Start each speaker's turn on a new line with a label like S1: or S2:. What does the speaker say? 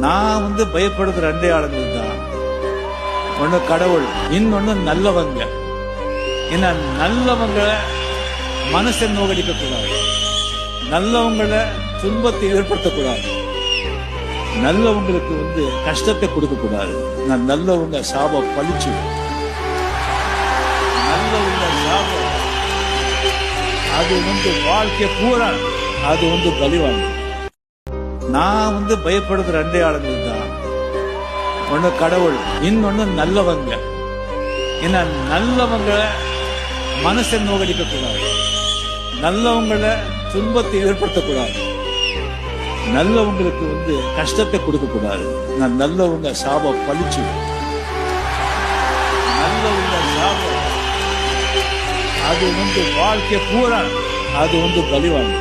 S1: நான் வந்து பயப்படுகிற ரெண்டே ஆளுங்கள் தான். ஒண்ணு கடவுள் இன்னொன்னு நல்லவங்க. ஏன்னா நல்லவங்களை மனசை நோகடிக்க கூடாது நல்லவங்கள துன்பத்தை ஏற்படுத்தக்கூடாது. நல்லவங்களுக்கு வந்து கஷ்டத்தை கொடுக்க கூடாது நான் நல்லவங்க சாப பழிச்சு நல்லவங்க சாபம் அது வந்து வாழ்க்கை பூரா அது வந்து பலிவாங்க. நான் வந்து பயப்படுற ரெண்டே ஆளுங்கள் தான். ஒண்ணு கடவுள் இன்னொன்னு நல்லவங்க. ஏன்னா நல்லவங்களை மனசை நோகடிக்க கூடாது நல்லவங்கள துன்பத்தை ஏற்படுத்தக்கூடாது. நல்லவங்களுக்கு வந்து கஷ்டத்தை கொடுக்க கூடாது நான் நல்லவங்க சாப பழிச்சு. நல்லவங்க சாபம் அது வந்து வாழ்க்கை பூரா அது வந்து பலிவாங்க.